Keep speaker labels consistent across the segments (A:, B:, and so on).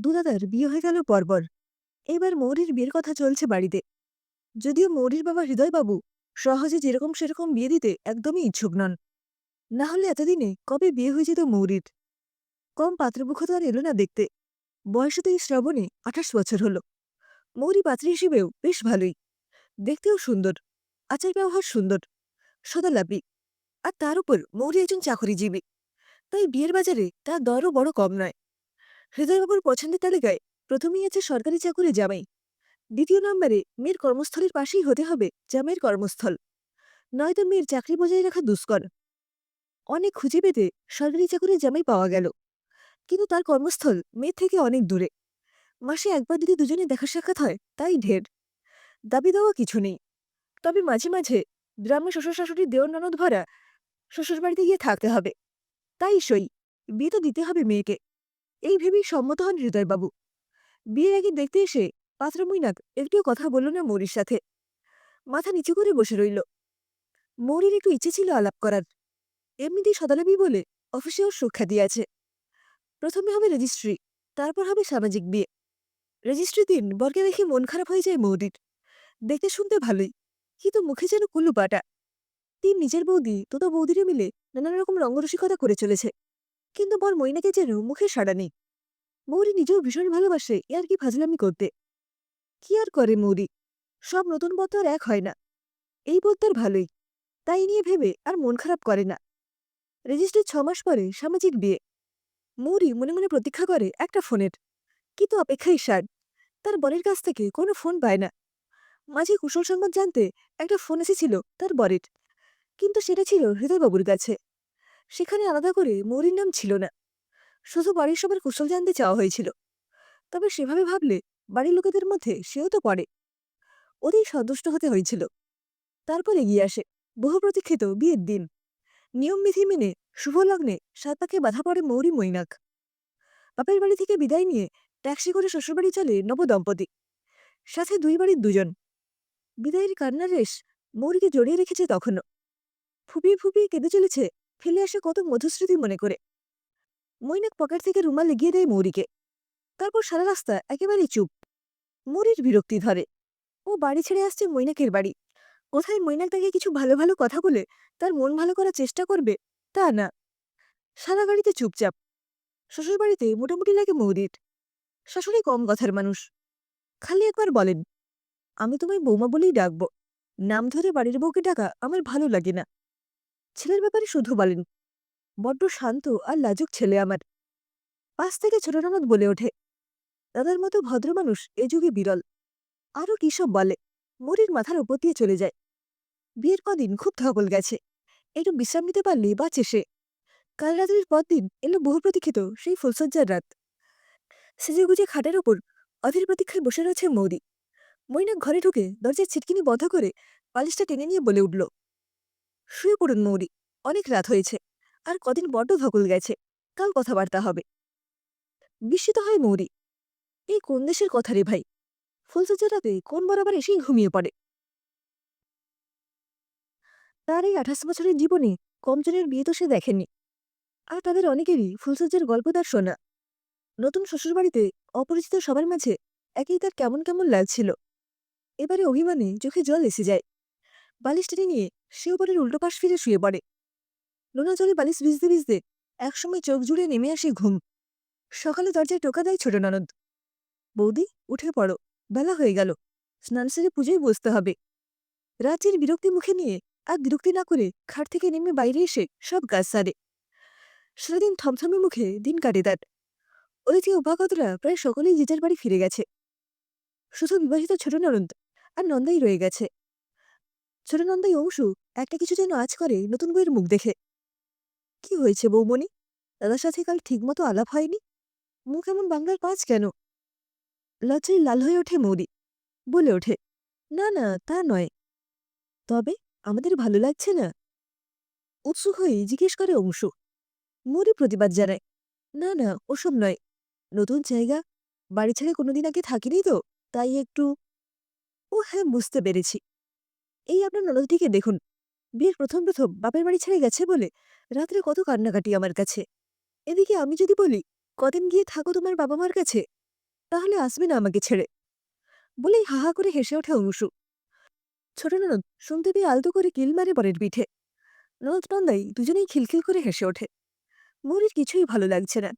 A: দুদাদার বিয়ে হয়ে গেল পরপর। এবার মৌরির বিয়ের কথা চলছে বাড়িতে। যদিও মৌরির বাবা হৃদয়বাবু সহজে যেরকম সেরকম বিয়ে দিতে একদমই ইচ্ছুক নন। না হলে এতদিনে কবে বিয়ে হয়ে যেত মৌরির? কম পাত্রপক্ষ তো আর এলো না দেখতে। বয়সে তো এই শ্রাবণে আঠাশ বছর হলো। মৌরি পাত্রী হিসেবেও বেশ ভালোই। দেখতেও সুন্দর, আচার ব্যবহার সুন্দর, সদালাপি। আর তার উপর মৌরি একজন চাকরিজীবী। তাই বিয়ের বাজারে তার দরও বড় কম নয়। হৃদয়বাবুর পছন্দের তালিকায় প্রথমেই আছে সরকারি চাকুরি জামাই। দ্বিতীয় নম্বরে মেয়ের কর্মস্থলের পাশেই হতে হবে জামাইয়ের কর্মস্থল। নয়তো মেয়ের চাকরি বজায় রাখা দুষ্কর। অনেক খুঁজে পেতে সরকারি চাকুরি জামাই পাওয়া গেল। কিন্তু তার কর্মস্থল মেয়ের থেকে অনেক দূরে। মাসে একবার যদি দুজনে দেখা সাক্ষাৎ হয়, তাই ঢের। দাবি দেওয়া কিছু নেই। তবে মাঝে মাঝে গ্রামে শ্বশুর শাশুড়ির দেওর ননদ ভরা শ্বশুরবাড়িতে গিয়ে থাকতে হবে। তাই সই। বিয়ে তো দিতে হবে মেয়েকে। এই ভেবেই সম্মত হন হৃদয়বাবু। বিয়ের আগে দেখতে এসে পাত্র মৈনাক একটিও কথা বলল না মৌরির সাথে। মাথা নিচু করে বসে রইল। মৌরির একটু ইচ্ছে ছিল আলাপ করার। এমনিতেই সদালাবি বলে অফিসেও সুখ্যাতি আছে। প্রথমে হবে রেজিস্ট্রি, তারপর হবে সামাজিক বিয়ে। রেজিস্ট্রি দিন বরকে দেখে মন খারাপ হয়ে যায় মৌরির দেখতে শুনতে ভালোই, কিন্তু মুখে যেন কুলু পাটা তিন নিজের বৌদি তোতা বৌদিরে মিলে নানান রকম রঙ্গরসিকতা করে চলেছে। কিন্তু বর মইনাকে যেন মুখে সাড়া নেই। মৌরি নিজেও ভীষণ ভালোবাসে, এ আর কি ফাজলামি করতে। কি আর করে মৌরি? সব নতুন তো আর এক হয় না। এই তার ভালোই। তাই নিয়ে ভেবে আর মন খারাপ করে না। রেজিস্ট্রির ছ মাস পরে সামাজিক বিয়ে। মৌরি মনে মনে প্রতীক্ষা করে একটা ফোনের। কিন্তু অপেক্ষাই সার তার বরের কাছ থেকে কোনো ফোন পায় না। মাঝে কুশল সংবাদ জানতে একটা ফোন এসেছিল তার বরের। কিন্তু সেটা ছিল হৃদয়বাবুর কাছে। সেখানে আলাদা করে মৌরির নাম ছিল না। শুধু বাড়ির সবার কুশল জানতে চাওয়া হয়েছিল। তবে সেভাবে ভাবলে বাড়ির লোকেদের মধ্যে সেও তো পড়ে। ওতেই সন্তুষ্ট হতে হয়েছিল। তারপর এগিয়ে আসে বহু প্রতীক্ষিত বিয়ের দিন। নিয়মবিধি মেনে শুভ লগ্নে সাত পাকে বাধা পড়ে মৌরি মৈনাক। বাপের বাড়ি থেকে বিদায় নিয়ে ট্যাক্সি করে শ্বশুরবাড়ি চলে নবদম্পতি। সাথে দুই বাড়ির দুজন। বিদায়ের কান্নার রেশ মৌরিকে জড়িয়ে রেখেছে তখনও। ফুপিয়ে ফুপিয়ে কেঁদে চলেছে ফেলে আসে কত মধুস্মৃতি মনে করে। মৈনাক পকেট থেকে রুমাল এগিয়ে দেয় মৌরিকে। তারপর সারা রাস্তা একেবারেই চুপ। মৌরির বিরক্তি ধরে। ও বাড়ি ছেড়ে আসছে মৈনাকের বাড়ি। কোথায় মৈনাক তাকে কিছু ভালো ভালো কথা বলে তার মন ভালো করার চেষ্টা করবে, তা না। সারা গাড়িতে চুপচাপ। শ্বশুরবাড়িতে মোটামুটি লাগে মৌরির। শাশুড়ি কম কথার মানুষ। খালি একবার বলেন, আমি তোমায় বৌমা বলেই ডাকব। নাম ধরে বাড়ির বউকে ডাকা আমার ভালো লাগে না। ছেলের ব্যাপারে শুধু বলেন। বড্ড শান্ত আর লাজুক ছেলে আমার। পাশ থেকে ছোট ননদ বলে ওঠে, দাদার মতো ভদ্র মানুষ, এ যুগে বিরল। আরও কী সব বলে? মরির মাথার ওপর দিয়ে চলে যায়। বিয়ের কদিন খুব ধকল গেছে। একটু বিশ্রাম নিতে পারলে বাঁচে সে। কাল রাত্রির পরদিন এলো বহু প্রতীক্ষিত সেই ফুলসজ্জার রাত। সেজে গুজে খাটের ওপর অধীর প্রতীক্ষায় বসে রয়েছে মৌরি মৈনাক ঘরে ঢুকে দরজার ছিটকিনি বন্ধ করে পালিশটা টেনে নিয়ে বলে উঠল শুয়ে পড়ুন মৌরি, অনেক রাত হয়েছে। আর কদিন বড্ড ধকল গেছে, কাল কথাবার্তা হবে। বিস্মিত হয় মৌরি, এই কোন দেশের কথা রে ভাই? ফুলসজ্জার রাতে কোন বরাবর এসেই ঘুমিয়ে পড়ে। তার এই আঠাশ বছরের জীবনে কমজনের বিয়ে তো সে দেখেনি। আর তাদের অনেকেরই ফুলসজ্জার গল্প তার শোনা। নতুন শ্বশুরবাড়িতে অপরিচিত সবার মাঝে একেই তার কেমন কেমন লাগছিল এবারে অভিমানে চোখে জল এসে যায়। বালিশ টেনে নিয়ে সে উপরের উল্টো পাশ ফিরে শুয়ে পড়ে। নোনা জলে বালিশ ভিজতে ভিজতে একসময় চোখ জুড়ে নেমে আসে ঘুম। সকালে দরজায় টোকা দেয় ছোট ননদ। বৌদি, উঠে পড়ো, বেলা হয়ে গেল। স্নান সেরে পুজোয় বসতে হবে। রাজ্যের বিরক্তি মুখে নিয়ে আর বিরক্তি না করে খাট থেকে নেমে বাইরে এসে সব গাছ সারে। সারাদিন থমথমে মুখে দিন কাটে তার। ওদিকে উপাগতরা প্রায় সকলেই যে বাড়ি ফিরে গেছে। শুধু বিবাহিত ছোট ননদ আর নন্দাই রয়ে গেছে। ছোট নন্দাই অংশু একটা কিছু যেন আজ করে নতুন বইয়ের মুখ দেখে। কি হয়েছে বৌমণি? দাদার সাথে কাল ঠিকমতো আলাপ হয়নি? মুখ এমন বাংলার পাঁচ কেন? লজ্জায় লাল হয়ে ওঠে মৌরি। বলে ওঠে, না না, তা নয়। তবে আমাদের ভালো লাগছে না। উৎসুক হয়ে জিজ্ঞেস করে অংশু। মৌরি প্রতিবাদ জানায়, না না, ওসব নয়। নতুন জায়গা, বাড়ি ছেড়ে কোনোদিন আগে থাকিনি তো, তাই একটু ও হ্যাঁ বুঝতে পেরেছি। এই আপনার ননদটিকে দেখুন। বিয়ের প্রথম প্রথম বাপের বাড়ি ছেড়ে গেছে বলে রাত্রে কত কান্নাকাটি আমার কাছে। এদিকে আমি যদি বলি, কদিন গিয়ে থাকো তোমার বাবা মার কাছে? তাহলে আসবে না আমাকে ছেড়ে। বলেই হাহা করে হেসে ওঠে অংশু ছোট ননদ শুনতে পেয়ে আলতো করে কিল মারে পরের পিঠে। ননদ নন্দাই দুজনেই খিলখিল করে হেসে ওঠে। মৌরির কিছুই ভালো লাগছে না।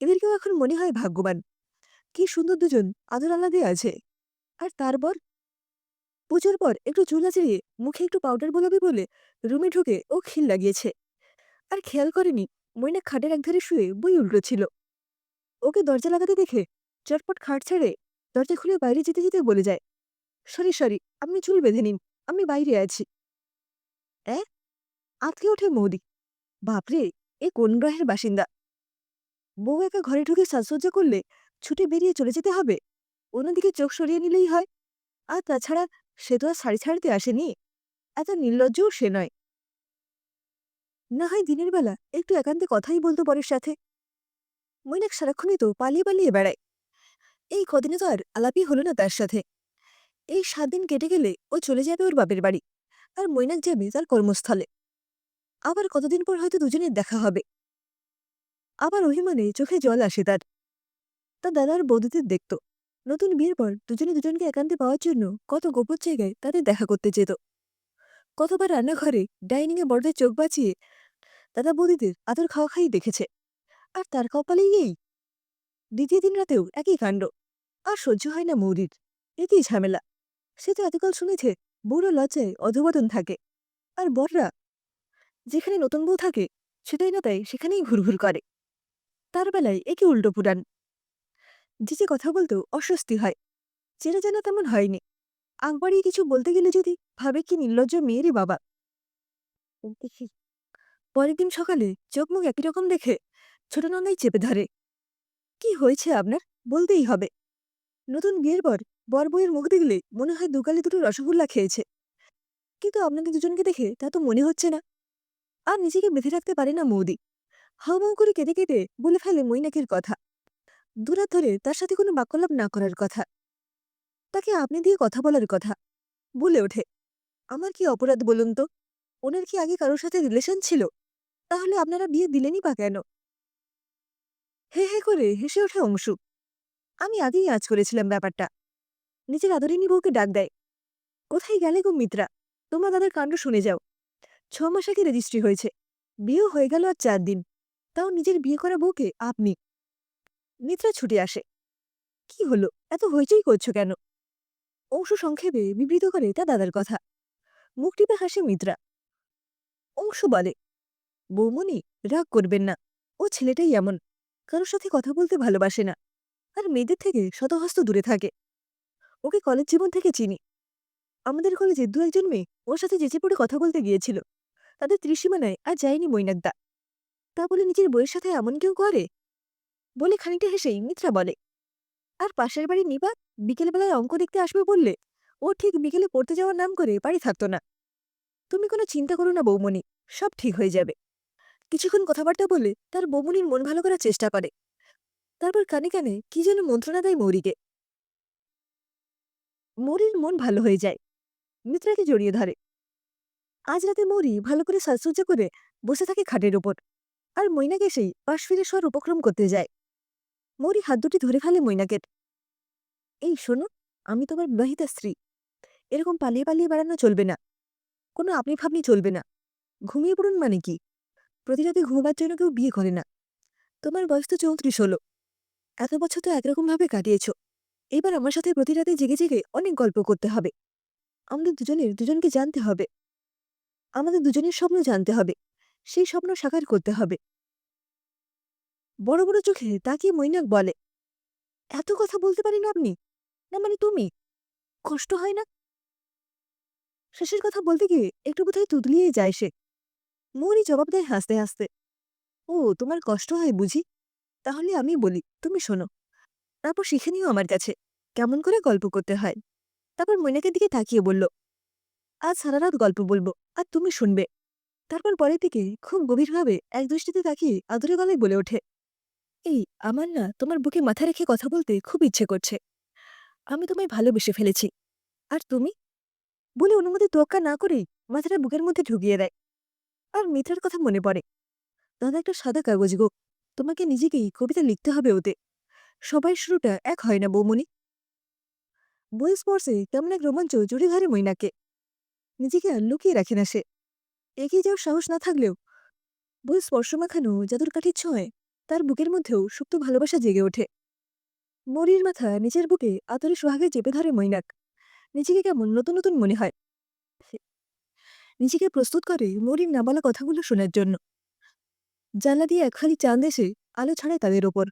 A: এদেরকেও এখন মনে হয় ভাগ্যবান। কি সুন্দর দুজন আদর আলাদে আছে। আর তারপর পুজোর পর একটু চুল আঁচড়িয়ে মুখে একটু পাউডার বোলাবে বলে রুমে ঢুকে ও খিল লাগিয়েছে। আর খেয়াল করেনি মইনা খাটের একধারে শুয়ে বই উল্টোছিল। ওকে দরজা লাগাতে দেখে চটপট খাট ছেড়ে দরজা খুলে বাইরে যেতে যেতে বলে যায়, সরি সরি, আপনি চুল বেঁধে নিন, আমি বাইরে আছি। এ? আঁতকে ওঠে মৌরি বাপরে, এ কোন গ্রহের বাসিন্দা? বউ একা ঘরে ঢুকে সাজসজ্জা করলে ছুটে বেরিয়ে চলে যেতে হবে। অন্যদিকে চোখ সরিয়ে নিলেই হয়। আর তাছাড়া সে তো আর শাড়ি ছাড়তে আসেনি। এত নির্লজ্জও সে নয়। না হয় দিনের বেলা একটু একান্তে কথাই বলতো বরের সাথে। মৈনাক সারাক্ষণই তো পালিয়ে পালিয়ে বেড়ায়। এই কদিনে তো আর আলাপই হলো না তার সাথে। এই সাত দিন কেটে গেলে ও চলে যাবে ওর বাপের বাড়ি। আর মৈনাক যাবে তার কর্মস্থলে। আবার কতদিন পর হয়তো দুজনের দেখা হবে। আবার অভিমানে চোখে জল আসে তার। তার দাদার বৌদিদের দেখত। নতুন বিয়ের পর দুজনে দুজনকে একান্তে পাওয়ার জন্য কত গোপন জায়গায় তাদের দেখা করতে যেত। কতবার রান্নাঘরে, ডাইনিংয়ে বড়দের চোখ বাঁচিয়ে দাদা বৌদিদের আদর খাওয়া খাই দেখেছে। আর তার কপালেই এই। দ্বিতীয় দিন রাতেও একই কাণ্ড। আর সহ্য হয় না মৌরির। এতেই ঝামেলা। সে তো এতকাল শুনেছে বউরা লজ্জায় অধবদন থাকে। আর বররা যেখানে নতুন বউ থাকে, সেটাই না তাই সেখানেই ঘুরঘুর করে। তার বেলায় একে উল্টো পুরাণ। যে যে কথা বলতেও অস্বস্তি হয়। চেনা জানা তেমন হয়নি। আকবারই কিছু বলতে গেলে যদি ভাবে কি নির্লজ্জ মেয়েরই বাবা। পরের দিন সকালে চোখ মুখ একই রকম দেখে ছোট নন্দাই চেপে ধরে। কি হয়েছে আপনার? বলতেই হবে। নতুন বিয়ের পর বর বইয়ের মুখ দেখলে মনে হয় দুকালে দুটো রসগোল্লা খেয়েছে। কিন্তু আপনাদের দুজনকে দেখে তা তো মনে হচ্ছে না। আর নিজেকে বেঁধে রাখতে পারে না মৌদি। হাউমাউ করে কেঁদে কেটে বলে ফেলে মৈনাকের কথা। দুরাত ধরে তার সাথে কোনো বাক্যলাপ না করার কথা। তাকে আপনি দিয়ে কথা বলার কথা। বলে ওঠে, আমার কি অপরাধ বলুন তো? ওনার কি আগে কারোর সাথে রিলেশন ছিল? তাহলে আপনারা বিয়ে দিলেনই বা কেন? হে হে করে হেসে ওঠে অংশু। আমি আগেই আজ করেছিলাম ব্যাপারটা। নিজের আদরিনী বউকে ডাক দেয়। কোথায় গেলে গো মিত্রা? তোমার দাদার কাণ্ড শুনে যাও। ছ মাস আগে রেজিস্ট্রি হয়েছে। বিয়েও হয়ে গেল আর চার দিন। তাও নিজের বিয়ে করা বউকে আপনি মিত্রা ছুটে আসে। কি হলো? এত হইচই করছ কেন? অংশু সংক্ষেপে বিবৃত করে তা দাদার কথা। মুখ টিপে হাসে মিত্রা। অংশু বলে, বৌমনি, রাগ করবেন না। ও ছেলেটাই এমন। কারোর সাথে কথা বলতে ভালোবাসে না। আর মেয়েদের থেকে শতহস্ত দূরে থাকে। ওকে কলেজ জীবন থেকে চিনি। আমাদের কলেজে দু একজন মেয়ে, ওর সাথে যেচে পড়ে কথা বলতে গিয়েছিল। তাদের ত্রিসীমানায় আর যায়নি মৈনাকদা। তা বলে নিজের বইয়ের সাথে এমন কেউ করে বলে খানিকটা হেসেই মিত্রা বলে, আর পাশের বাড়ি নিপাত বিকেলবেলায় অঙ্ক দেখতে আসবে বললে, ও ঠিক বিকেলে পড়তে যাওয়ার নাম করে বাড়ি থাকতো না। তুমি কোনো চিন্তা করো না বৌমনি, সব ঠিক হয়ে যাবে কিছুক্ষণ কথাবার্তা বলে তার বৌমনির মন ভালো করার চেষ্টা করে। তারপর কানে কানে কি যেন মন্ত্রণা দেয় মৌরিকে। মৌরির মন ভালো হয়ে যায়। মিত্রাকে জড়িয়ে ধরে। আজ রাতে মৌরি ভালো করে সাজসজ্জা করে বসে থাকে খাটের ওপর। আর মৈনাকে সেই পাশ ফিরে শোয়ার উপক্রম করতে যায়। মৌরি হাত দুটি ধরে ফেলে মৈনাকের। এই, শোনো, আমি তোমার বিবাহিতা স্ত্রী। এরকম পালিয়ে পালিয়ে বেড়ানো চলবে না। কোনো আপনি ভাবনি চলবে না। ঘুমিয়ে পড়ুন মানে কি? প্রতি রাতে ঘুমোবার জন্য কেউ বিয়ে করে না। তোমার বয়স তো চৌত্রিশ হলো। এত বছর তো একরকমভাবে কাটিয়েছ। এবার আমার সাথে প্রতি রাতে জেগে জেগে অনেক গল্প করতে হবে। আমাদের দুজনের, দুজনকে জানতে হবে। আমাদের দুজনের স্বপ্ন জানতে হবে। সেই স্বপ্ন সাকার করতে হবে। বড় বড় চোখে তাকিয়ে মৈনাক বলে। এত কথা বলতে পারেন আপনি? না মানে তুমি? কষ্ট হয় না? শেষের কথা বলতে গিয়ে একটু বোধহয় তুতলিয়ে যায় সে। মৌরি জবাব দেয় হাসতে হাসতে। ও, তোমার কষ্ট হয় বুঝি? তাহলে আমি বলি, তুমি শোনো। তারপর শিখে নিও আমার কাছে, কেমন করে গল্প করতে হয়। তারপর মৈনাকের দিকে তাকিয়ে বলল, আজ সারা রাত গল্প বলব, আর তুমি শুনবে। তারপর পরের দিকে খুব গভীরভাবে এক দৃষ্টিতে তাকিয়ে আদরে গলায় বলে ওঠে এই, আমার না তোমার বুকে মাথা রেখে কথা বলতে খুব ইচ্ছে করছে। আমি তোমায় ভালোবেসে ফেলেছি। আর তুমি? বলে অনুমতি তোয়াক্কা না করেই মাথাটা বুকের মধ্যে ঢুকিয়ে দেয়। আর মিত্রার কথা মনে পড়ে। দাদা একটা সাদা কাগজ গো, তোমাকে নিজেকেই কবিতা লিখতে হবে ওতে। সবাই শুরুটা এক হয় না বৌমনি। বই স্পর্শে কেমন এক রোমাঞ্চ জুড়ে ধরে মৈনাকে। নিজেকে আর লুকিয়ে রাখে না সে। এগিয়ে যাওয়ার সাহস না থাকলেও বই স্পর্শ মাখানো জাদুর কাঠির ছোঁয় তার বুকের মধ্যেও সুপ্ত ভালোবাসা জেগে ওঠে। মরির মাথা নিজের বুকে আতরে সোহাগে চেপে ধরে মৈনাক। নিজেকে কেমন নতুন নতুন মনে হয়। নিজেকে প্রস্তুত করে মরির না বলা কথাগুলো শোনার জন্য। জানলা দিয়ে একখালি চাঁদ এসে আলো ছাড়ে তাদের ওপর।